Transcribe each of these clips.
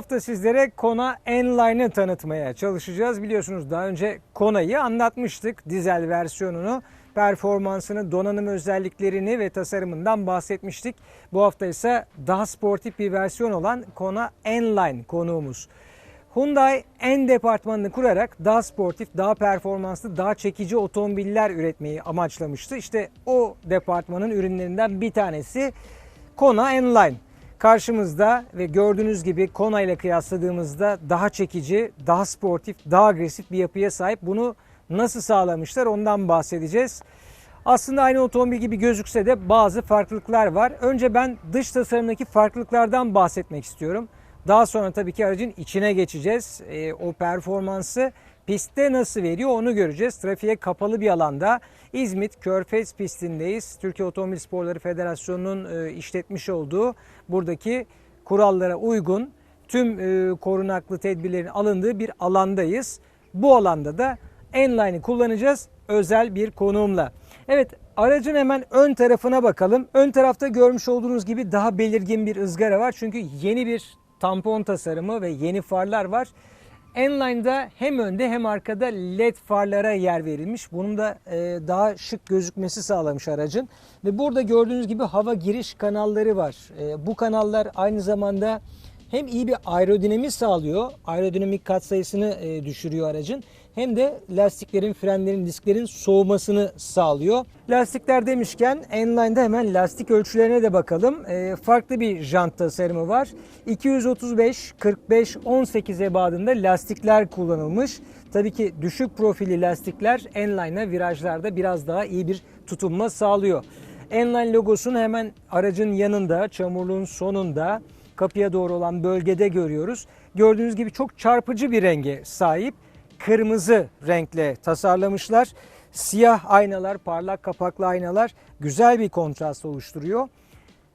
Hafta sizlere Kona N-Line'ı tanıtmaya çalışacağız. Biliyorsunuz daha önce Kona'yı anlatmıştık. Dizel versiyonunu, performansını, donanım özelliklerini ve tasarımından bahsetmiştik. Bu hafta ise daha sportif bir versiyon olan Kona N-Line konuğumuz. Hyundai N departmanını kurarak daha sportif, daha performanslı, daha çekici otomobiller üretmeyi amaçlamıştı. İşte o departmanın ürünlerinden bir tanesi Kona N-Line. Karşımızda ve gördüğünüz gibi Kona ile kıyasladığımızda daha çekici, daha sportif, daha agresif bir yapıya sahip. Bunu nasıl sağlamışlar ondan bahsedeceğiz. Aslında aynı otomobil gibi gözükse de bazı farklılıklar var. Önce ben dış tasarımdaki farklılıklardan bahsetmek istiyorum. Daha sonra tabii ki aracın içine geçeceğiz. E, o performansı pistte nasıl veriyor onu göreceğiz. Trafiğe kapalı bir alanda İzmit Körfez pistindeyiz. Türkiye Otomobil Sporları Federasyonu'nun e, işletmiş olduğu buradaki kurallara uygun tüm e, korunaklı tedbirlerin alındığı bir alandayız. Bu alanda da N-Line'i kullanacağız özel bir konuğumla. Evet aracın hemen ön tarafına bakalım. Ön tarafta görmüş olduğunuz gibi daha belirgin bir ızgara var. Çünkü yeni bir tampon tasarımı ve yeni farlar var. N-Line'da hem önde hem arkada led farlara yer verilmiş. Bunun da e, daha şık gözükmesi sağlamış aracın. Ve burada gördüğünüz gibi hava giriş kanalları var. E, bu kanallar aynı zamanda hem iyi bir aerodinamik sağlıyor, aerodinamik katsayısını e, düşürüyor aracın. Hem de lastiklerin, frenlerin, disklerin soğumasını sağlıyor. Lastikler demişken N-Line'da hemen lastik ölçülerine de bakalım. E, farklı bir jant tasarımı var. 235, 45, 18 ebadında lastikler kullanılmış. Tabii ki düşük profili lastikler N-Line'a virajlarda biraz daha iyi bir tutunma sağlıyor. N-Line logosunu hemen aracın yanında, çamurluğun sonunda kapıya doğru olan bölgede görüyoruz. Gördüğünüz gibi çok çarpıcı bir renge sahip. Kırmızı renkle tasarlamışlar. Siyah aynalar, parlak kapaklı aynalar güzel bir kontrast oluşturuyor.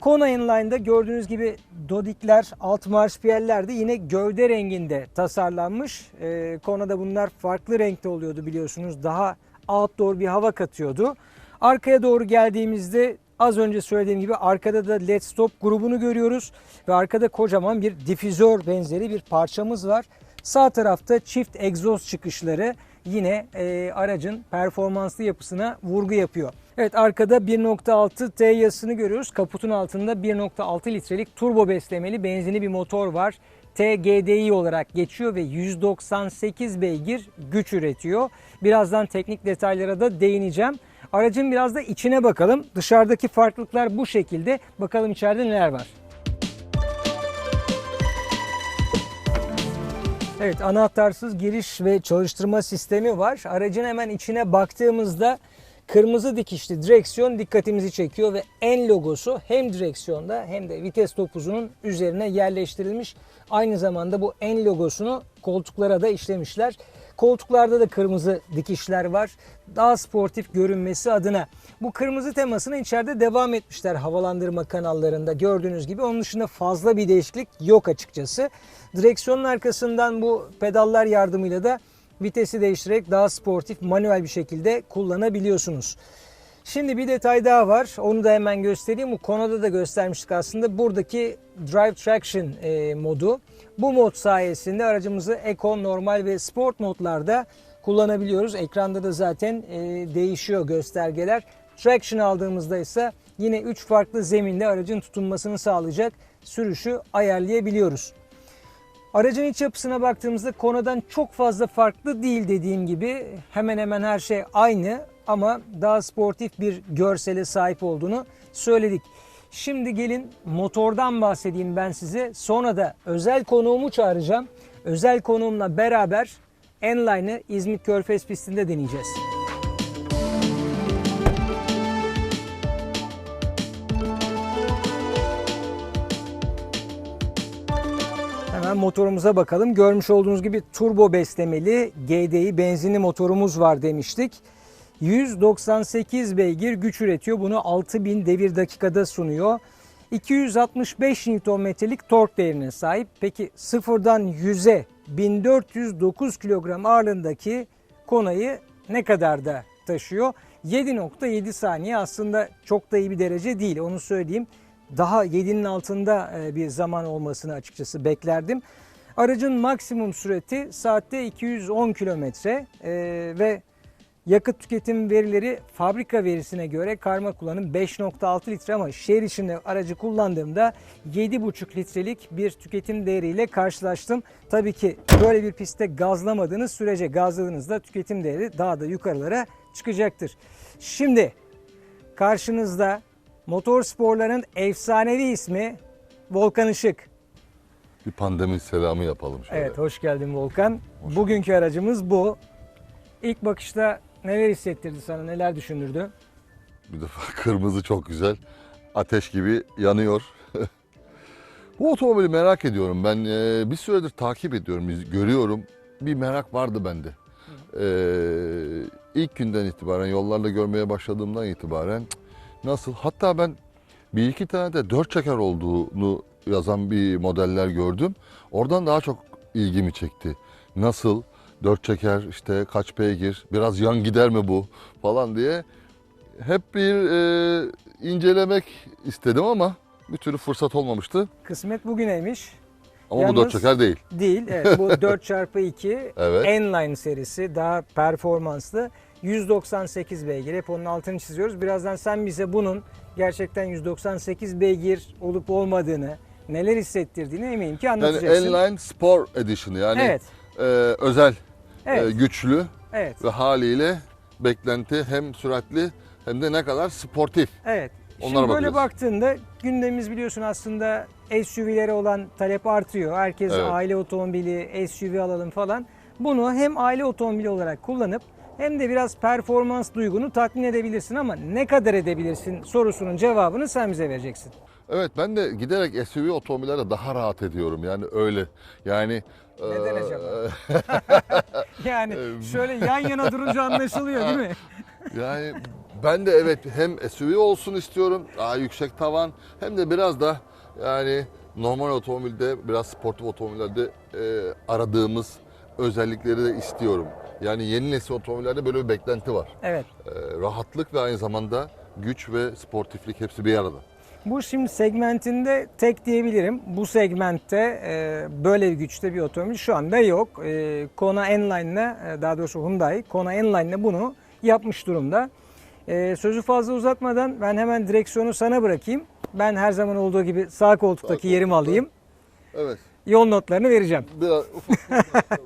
Kona Inline'da gördüğünüz gibi dodikler, alt marşpiyeller de yine gövde renginde tasarlanmış. Ee, Kona'da bunlar farklı renkte oluyordu biliyorsunuz. Daha outdoor bir hava katıyordu. Arkaya doğru geldiğimizde az önce söylediğim gibi arkada da LED Stop grubunu görüyoruz. Ve arkada kocaman bir difüzör benzeri bir parçamız var. Sağ tarafta çift egzoz çıkışları yine e, aracın performanslı yapısına vurgu yapıyor. Evet arkada 1.6 T yazısını görüyoruz. Kaputun altında 1.6 litrelik turbo beslemeli benzinli bir motor var. TGDI olarak geçiyor ve 198 beygir güç üretiyor. Birazdan teknik detaylara da değineceğim. Aracın biraz da içine bakalım. Dışarıdaki farklılıklar bu şekilde. Bakalım içeride neler var. Evet anahtarsız giriş ve çalıştırma sistemi var. Aracın hemen içine baktığımızda kırmızı dikişli direksiyon dikkatimizi çekiyor ve N logosu hem direksiyonda hem de vites topuzunun üzerine yerleştirilmiş. Aynı zamanda bu N logosunu koltuklara da işlemişler. Koltuklarda da kırmızı dikişler var. Daha sportif görünmesi adına. Bu kırmızı temasını içeride devam etmişler havalandırma kanallarında gördüğünüz gibi. Onun dışında fazla bir değişiklik yok açıkçası. Direksiyonun arkasından bu pedallar yardımıyla da vitesi değiştirerek daha sportif manuel bir şekilde kullanabiliyorsunuz. Şimdi bir detay daha var. Onu da hemen göstereyim. Bu konuda da göstermiştik aslında. Buradaki Drive Traction e, modu. Bu mod sayesinde aracımızı Eco, normal ve sport modlarda kullanabiliyoruz. Ekranda da zaten e, değişiyor göstergeler. Traction aldığımızda ise yine 3 farklı zeminde aracın tutunmasını sağlayacak sürüşü ayarlayabiliyoruz. Aracın iç yapısına baktığımızda konudan çok fazla farklı değil dediğim gibi hemen hemen her şey aynı ama daha sportif bir görsele sahip olduğunu söyledik. Şimdi gelin motordan bahsedeyim ben size. Sonra da özel konuğumu çağıracağım. Özel konuğumla beraber N-Line'ı İzmit Körfez pistinde deneyeceğiz. Hemen motorumuza bakalım. Görmüş olduğunuz gibi turbo beslemeli GDI benzinli motorumuz var demiştik. 198 beygir güç üretiyor. Bunu 6000 devir dakikada sunuyor. 265 Nm'lik tork değerine sahip. Peki sıfırdan 100'e 1409 kilogram ağırlığındaki konayı ne kadar da taşıyor? 7.7 saniye aslında çok da iyi bir derece değil onu söyleyeyim. daha 7'nin altında e, bir zaman olmasını açıkçası beklerdim. Aracın maksimum sürati saatte 210 kilometre e, ve yakıt tüketim verileri fabrika verisine göre karma kullanım 5.6 litre ama şehir içinde aracı kullandığımda 7.5 litrelik bir tüketim değeriyle karşılaştım. Tabii ki böyle bir pistte gazlamadığınız sürece gazladığınızda tüketim değeri daha da yukarılara çıkacaktır. Şimdi karşınızda motor sporların efsanevi ismi Volkan Işık. Bir pandemi selamı yapalım şöyle. Evet hoş geldin Volkan. Bugünkü aracımız bu. İlk bakışta neler hissettirdi sana, neler düşündürdü? Bir defa kırmızı çok güzel. Ateş gibi yanıyor. Bu otomobili merak ediyorum. Ben e, bir süredir takip ediyorum, görüyorum. Bir merak vardı bende. E, ilk günden itibaren, yollarda görmeye başladığımdan itibaren nasıl? Hatta ben bir iki tane de dört çeker olduğunu yazan bir modeller gördüm. Oradan daha çok ilgimi çekti. Nasıl? Dört çeker, işte kaç beygir, biraz yan gider mi bu falan diye hep bir e, incelemek istedim ama bir türlü fırsat olmamıştı. Kısmet bugüneymiş. Ama bu Yalnız- dört çeker değil. Değil. Evet, bu 4x2 Evet. N-Line serisi daha performanslı. 198 beygir. Hep onun altını çiziyoruz. Birazdan sen bize bunun gerçekten 198 beygir olup olmadığını, neler hissettirdiğini eminim ki Yani anlatacaksın. N-Line Sport Edition yani Evet. e, özel, Evet. e, güçlü Evet. ve haliyle beklenti hem süratli hem de ne kadar sportif. Evet. Onlara Şimdi böyle bakacağız. baktığında gündemimiz biliyorsun aslında SUV'lere olan talep artıyor. Herkes Evet. aile otomobili, SUV alalım falan. Bunu hem aile otomobili olarak kullanıp hem de biraz performans duygunu tatmin edebilirsin ama ne kadar edebilirsin sorusunun cevabını sen bize vereceksin. Evet ben de giderek SUV otomobillerde daha rahat ediyorum yani öyle. Yani Neden e, acaba? Yani şöyle yan yana durunca anlaşılıyor değil mi? Yani ben de evet hem SUV olsun istiyorum, daha yüksek tavan hem de biraz da yani normal otomobilde biraz sportif otomobillerde e, aradığımız özellikleri de istiyorum. Yani yeni nesil otomobillerde böyle bir beklenti var. Evet. E, rahatlık ve aynı zamanda güç ve sportiflik hepsi bir arada. Bu şimdi segmentinde tek diyebilirim. Bu segmentte e, böyle bir güçte bir otomobil şu anda yok. E, Kona N-Line'le e, daha doğrusu Hyundai Kona N-Line'le bunu yapmış durumda. E, sözü fazla uzatmadan ben hemen direksiyonu sana bırakayım. Ben her zaman olduğu gibi sağ koltuktaki Sağ yerimi koltukta. alayım. Evet. Yol notlarını vereceğim. Biraz ufak. evet.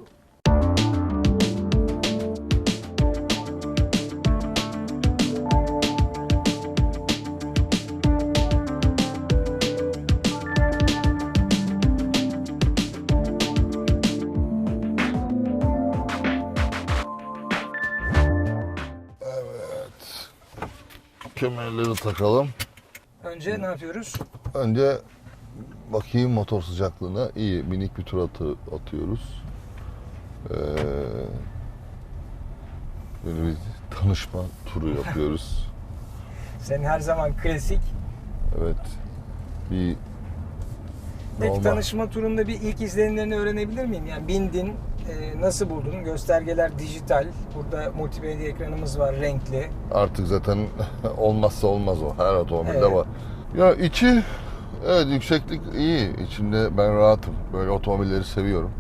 Kemerleri takalım. Önce ne yapıyoruz? Önce bakayım motor sıcaklığına. İyi minik bir tur atı, atıyoruz. Ee, böyle bir tanışma turu yapıyoruz. Senin her zaman klasik. Evet. Bir Peki normal- tanışma turunda bir ilk izlenimlerini öğrenebilir miyim? Yani bindin, e, nasıl buldun? Göstergeler dijital. Burada multimedya ekranımız var, renkli. Artık zaten olmazsa olmaz o. Her otomobilde Evet. var. Ya içi evet yükseklik iyi. İçinde ben rahatım. Böyle otomobilleri seviyorum.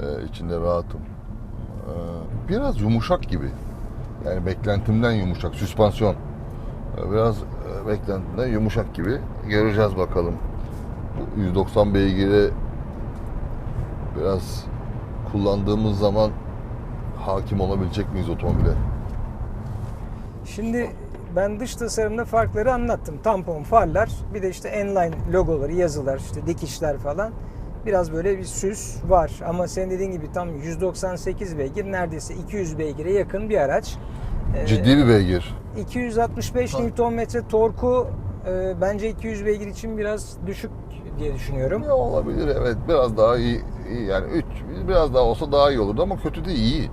Ee, içinde rahatım. Ee, biraz yumuşak gibi. Yani beklentimden yumuşak. Süspansiyon. Ee, Biraz e, beklentimden yumuşak gibi. Göreceğiz bakalım. Bu 190 beygiri biraz kullandığımız zaman hakim olabilecek miyiz otomobile? Şimdi ben dış tasarımda farkları anlattım. Tampon, farlar, bir de işte N-Line logoları, yazılar, işte dikişler falan. Biraz böyle bir süs var ama senin dediğin gibi tam 198 beygir, neredeyse 200 beygire yakın bir araç. Ee, Ciddi bir beygir. 265 Nm torku e, bence 200 beygir için biraz düşük diye düşünüyorum. Ya olabilir evet biraz daha iyi, iyi yani 3 biraz daha olsa daha iyi olurdu ama kötü de iyi.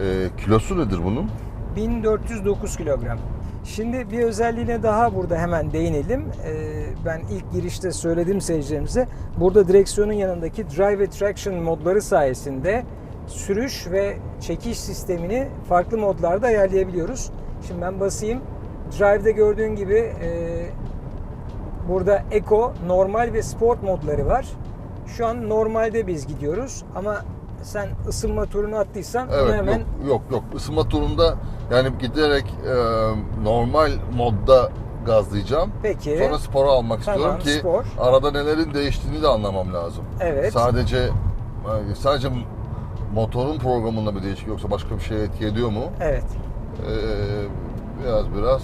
Ee, kilosu nedir bunun? 1409 kilogram. Şimdi bir özelliğine daha burada hemen değinelim. Ee, ben ilk girişte söyledim seyircilerimize. Burada direksiyonun yanındaki Drive ve Traction modları sayesinde sürüş ve çekiş sistemini farklı modlarda ayarlayabiliyoruz. Şimdi ben basayım. Drive'de gördüğün gibi e, Burada Eco, normal ve sport modları var. Şu an normalde biz gidiyoruz ama sen ısınma turunu attıysan Evet hemen yok yok yok ısınma turunda yani giderek e, normal modda gazlayacağım. peki. Sonra spora almak Tamam, istiyorum ki spor. arada nelerin değiştiğini de anlamam lazım. Evet. Sadece yani sadece motorun programında bir değişik yoksa başka bir şeye etki ediyor mu? Evet. Ee, biraz biraz.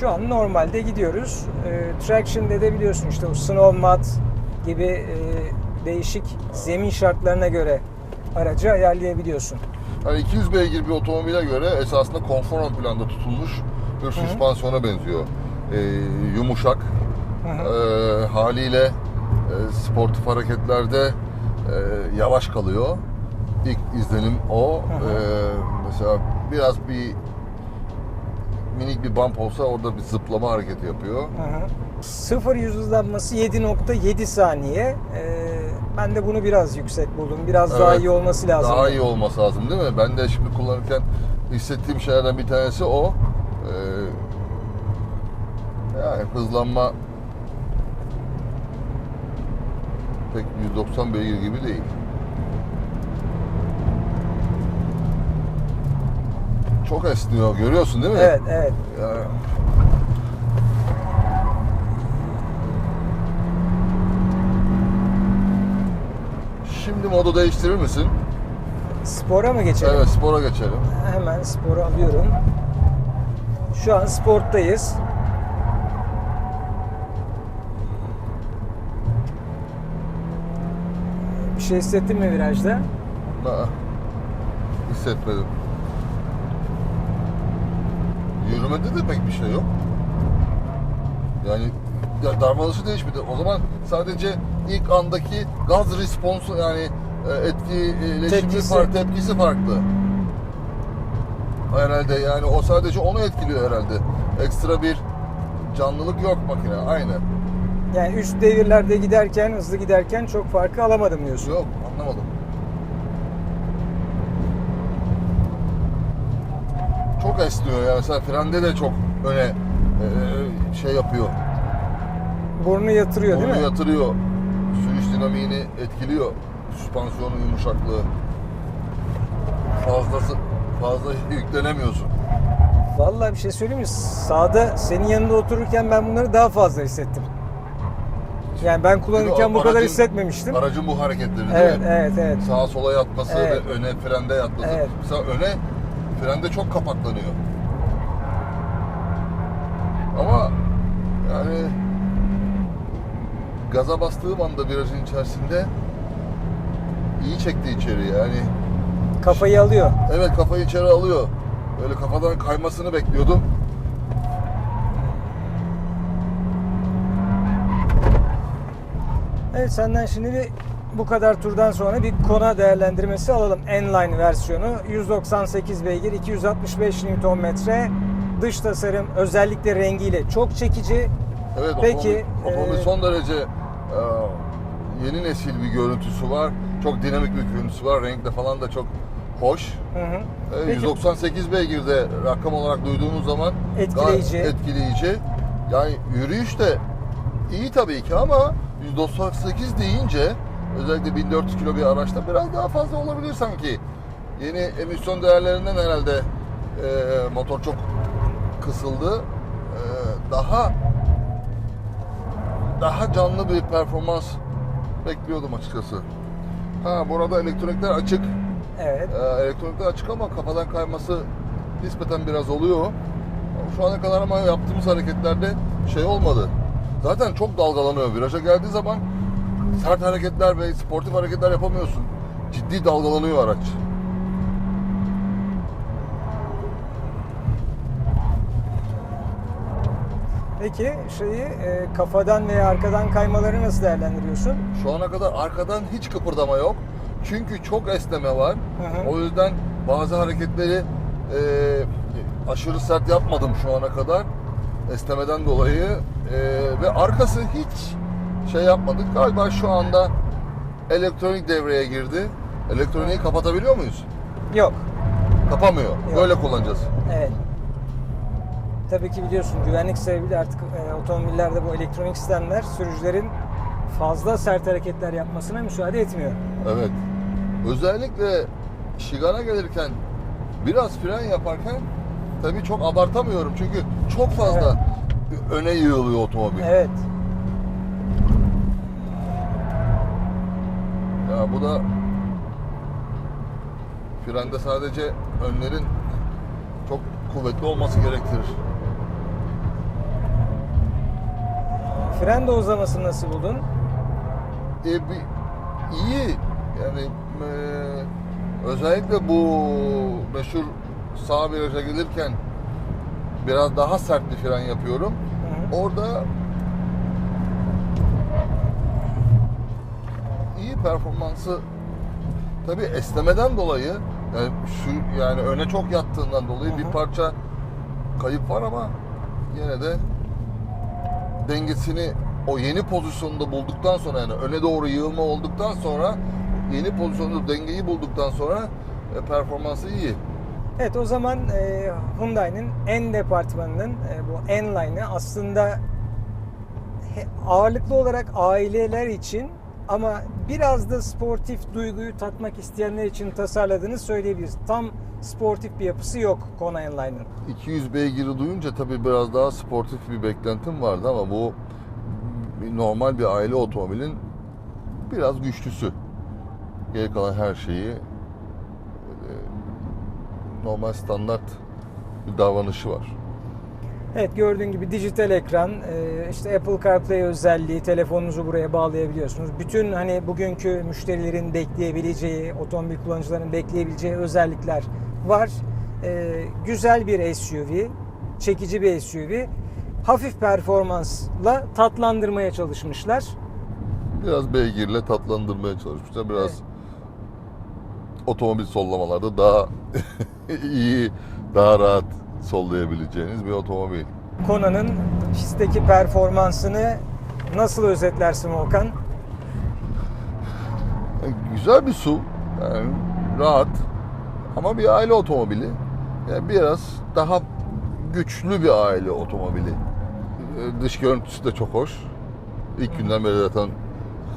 Şu an normalde gidiyoruz. E, Traction'de de biliyorsun işte o snow mat gibi e, değişik zemin şartlarına göre aracı ayarlayabiliyorsun. Yani 200 beygir bir otomobile göre esasında konfor ön planda tutulmuş bir süspansiyona benziyor. Ee, yumuşak. Hı. Ee, haliyle e, sportif hareketlerde e, yavaş kalıyor. İlk izlenim o. hı. Ee, mesela biraz bir minik bir bump olsa orada bir zıplama hareketi yapıyor. Hı hı. Sıfır yüz hızlanması 7.7 saniye. Ee, ben de bunu biraz yüksek buldum. Biraz daha Evet. iyi olması lazım. Daha iyi olması lazım değil mi? Ben de şimdi kullanırken hissettiğim şeylerden bir tanesi o. Ee, yani hızlanma pek 190 beygir gibi değil. Çok esniyor görüyorsun değil mi? Evet, evet. Yani... Şimdi modu değiştirir misin? Spora mı geçelim? Evet spora geçelim. Hemen sporu alıyorum. Şu an sporttayız. Bir şey hissettin mi virajda? Aa, hissetmedim. Yürümede de pek bir şey yok. Yani ya darmalışı değişmedi. O zaman sadece ilk andaki gaz responsu yani e, etkileşimi Tepkisi. farklı, tepkisi farklı. Herhalde yani o sadece onu etkiliyor herhalde. Ekstra bir canlılık yok makine. Aynı. Yani üst devirlerde giderken, hızlı giderken çok farkı alamadım diyorsun. Yok anlamadım. Çok esniyor ya. Mesela frende de çok öne e, şey yapıyor. Burnu yatırıyor değil Onu mi? yatırıyor. Sürüş dinamiğini etkiliyor. Süspansiyonun yumuşaklığı. Fazlası fazla yüklenemiyorsun. Vallahi bir şey söyleyeyim mi? Sağda senin yanında otururken ben bunları daha fazla hissettim. Yani ben kullanırken o bu kadar hissetmemiştim. Aracın bu hareketleri değil Evet, mi? evet, evet. Sağa sola yatması Evet. ve öne frende yatması. Evet. Mesela öne frende çok kapaklanıyor. Ama yani gaza bastığım anda virajın içerisinde iyi çekti içeri yani. Kafayı alıyor. Evet kafayı içeri alıyor. Böyle kafadan kaymasını bekliyordum. Evet senden şimdi bir bu kadar turdan sonra bir Kona değerlendirmesi alalım. N-Line versiyonu 198 beygir 265 Nm dış tasarım özellikle rengiyle çok çekici. Evet Peki, otomobil, otomobil e, son derece yeni nesil bir görüntüsü var. Çok dinamik bir görüntüsü var. Renkle falan da çok hoş. Hı hı. E, Peki. 198 beygirde rakam olarak duyduğunuz zaman Etkileyici. etkileyici. Yani yürüyüş de iyi tabii ki ama 198 deyince özellikle 1400 kilo bir araçta biraz daha fazla olabilir sanki. Yeni emisyon değerlerinden herhalde e, motor çok kısıldı. E, daha daha canlı bir performans bekliyordum açıkçası. Ha burada elektronikler açık. Evet. Ee, elektronikler açık ama kafadan kayması nispeten biraz oluyor. Şu ana kadar ama yaptığımız hareketlerde şey olmadı. Zaten çok dalgalanıyor. Viraja geldiği zaman sert hareketler ve sportif hareketler yapamıyorsun. Ciddi dalgalanıyor araç. Peki şeyi e, kafadan veya arkadan kaymaları nasıl değerlendiriyorsun? Şu ana kadar arkadan hiç kıpırdama yok. Çünkü çok esneme var. Hı hı. O yüzden bazı hareketleri e, aşırı sert yapmadım şu ana kadar. Esnemeden dolayı. E, ve arkası hiç şey yapmadık. Galiba şu anda elektronik devreye girdi. Elektroniği kapatabiliyor muyuz? Yok. Kapamıyor. Yok. Böyle kullanacağız. Evet. Tabii ki biliyorsun güvenlik sebebiyle artık e, otomobillerde bu elektronik sistemler sürücülerin fazla sert hareketler yapmasına müsaade etmiyor. Evet. Özellikle şigana gelirken biraz fren yaparken tabii çok abartamıyorum çünkü çok fazla öne yığılıyor otomobil. Evet. Ya bu da frende sadece önlerin çok kuvvetli olması gerektirir. Fren de uzamasını nasıl buldun? E, bir, iyi yani e, özellikle bu meşhur sağ viraja gelirken biraz daha sert bir fren yapıyorum. Hı. Orada iyi performansı tabi esnemeden dolayı yani şu yani öne çok yattığından dolayı hı. bir parça kayıp var ama yine de dengesini o yeni pozisyonda bulduktan sonra yani öne doğru yığılma olduktan sonra yeni pozisyonda dengeyi bulduktan sonra e, performansı iyi. Evet o zaman e, Hyundai'nin N departmanının e, bu N line'ı aslında ağırlıklı olarak aileler için ama biraz da sportif duyguyu tatmak isteyenler için tasarladığını söyleyebiliriz. Tam sportif bir yapısı yok Kona N line'ın. 200 beygiri duyunca tabii biraz daha sportif bir beklentim vardı ama bu normal bir aile otomobilin biraz güçlüsü. Geri kalan her şeyi e, normal standart bir davranışı var. Evet gördüğün gibi dijital ekran, e, işte Apple CarPlay özelliği, telefonunuzu buraya bağlayabiliyorsunuz. Bütün hani bugünkü müşterilerin bekleyebileceği, otomobil kullanıcılarının bekleyebileceği özellikler var. E, Güzel bir SUV, çekici bir SUV. Hafif performansla tatlandırmaya çalışmışlar. Biraz beygirle tatlandırmaya çalışmışlar. Biraz Evet. otomobil sollamalarda daha iyi, daha rahat sollayabileceğiniz bir otomobil. Kona'nın pistteki performansını nasıl özetlersin Volkan? Güzel bir su. Yani rahat. Ama bir aile otomobili. Yani biraz daha güçlü bir aile otomobili. Ee, Dış görüntüsü de çok hoş. İlk günden beri zaten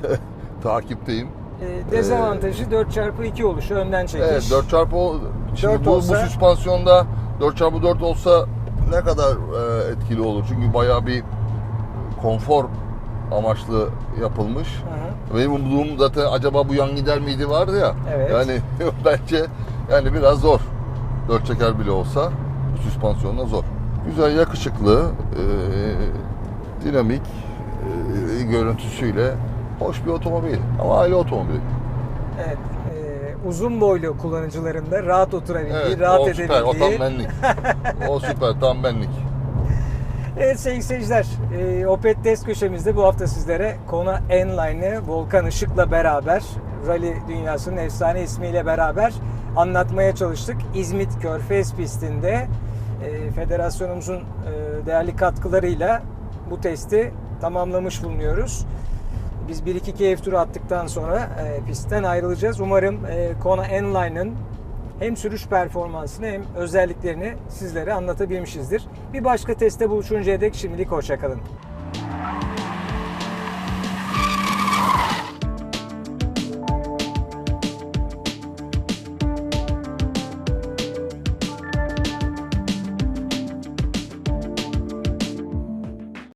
takipteyim. E, dezavantajı 4x2 oluşu önden çekiş. Evet 4 çarpı şimdi Dört bu, olsa- bu süspansiyonda 4 çarpı 4 olsa ne kadar e, etkili olur? Çünkü bayağı bir konfor amaçlı yapılmış. Hı hı. Benim umduğum zaten acaba bu yan gider miydi vardı ya. Evet. Yani bence yani biraz zor. Dört çeker bile olsa süspansiyonla zor. Güzel, yakışıklı, e, dinamik e, görüntüsüyle hoş bir otomobil. Ama aile otomobili. Evet, uzun boylu kullanıcıların da rahat oturabildiği, Evet, rahat o süper, o tam edebildiği. benlik. o süper, tam benlik. Evet sevgili seyirciler, e, Opet Test köşemizde bu hafta sizlere Kona N-Line'ı Volkan Işık'la beraber, Rally dünyasının efsane ismiyle beraber anlatmaya çalıştık. İzmit Körfez pistinde e, federasyonumuzun e, değerli katkılarıyla bu testi tamamlamış bulunuyoruz. Biz bir iki keyif turu attıktan sonra e, pistten ayrılacağız. Umarım e, Kona N-Line'ın hem sürüş performansını hem özelliklerini sizlere anlatabilmişizdir. Bir başka testte buluşuncaya dek şimdilik hoşçakalın.